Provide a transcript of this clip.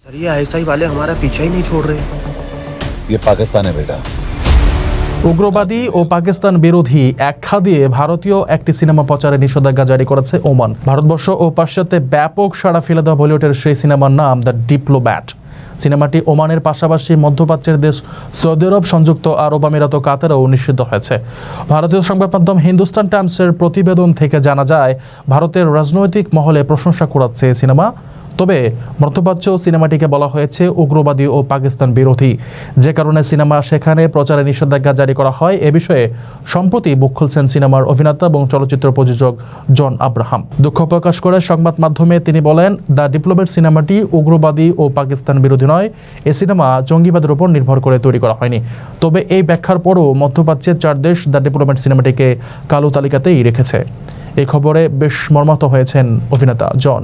Sir ये ISI वाले हमारा पीछा ही नहीं छोड़ रहे ये पाकिस्तान है बेटा উগ্রবাদী ও পাকিস্তান বিরোধী একখা দিয়ে ভারতীয় একটি সিনেমা প্রচারে নিষেধাজ্ঞা জারি করেছে ওমান ভারতবর্ষ ও পাশ্চাত্যে ব্যাপক সাড়া ফেলে দেওয়া বলিউডের সেই সিনেমার নাম দ্য ডিপ্লোম্যাট সিনেমাটি ওমানের পাশাপাশি মধ্যপ্রাচ্যের দেশ সৌদি আরব সংযুক্ত আরব আমিরাত ও কাতারেও নিষিদ্ধ হয়েছে ভারতীয় সংবাদ মাধ্যম হিন্দুস্তান টাইমসের প্রতিবেদন থেকে জানা যায় ভারতের রাজনৈতিক মহলে প্রশংসা কুড়াচ্ছে এই সিনেমা তবে মধ্যপ্রাচ্য সিনেমাটিকে বলা হয়েছে উগ্রবাদী ও পাকিস্তান বিরোধী। যে কারণে সিনেমা সেখানে প্রচারে নিষেধাজ্ঞা জারি করা হয়, এ বিষয়ে সম্প্রতি বুক খুলছেন সিনেমার অভিনেতা এবং চলচ্চিত্র প্রযোজক জন আব্রাহাম। দুঃখ প্রকাশ করে সংবাদ মাধ্যমে তিনি বলেন, দ্য ডিপ্লোমেট সিনেমাটি উগ্রবাদী ও পাকিস্তান বিরোধী নয়। এ সিনেমা জঙ্গিবাদের উপর নির্ভর করে তৈরি করা হয়নি। তবে এই ব্যাখ্যার পরও মধ্যপ্রাচ্যের চার দেশ দ্য ডিপ্লোমেট সিনেমাটিকে কালো তালিকাতেই রেখেছে। এই খবরে বেশ মর্মাহত হয়েছেন অভিনেতা জন।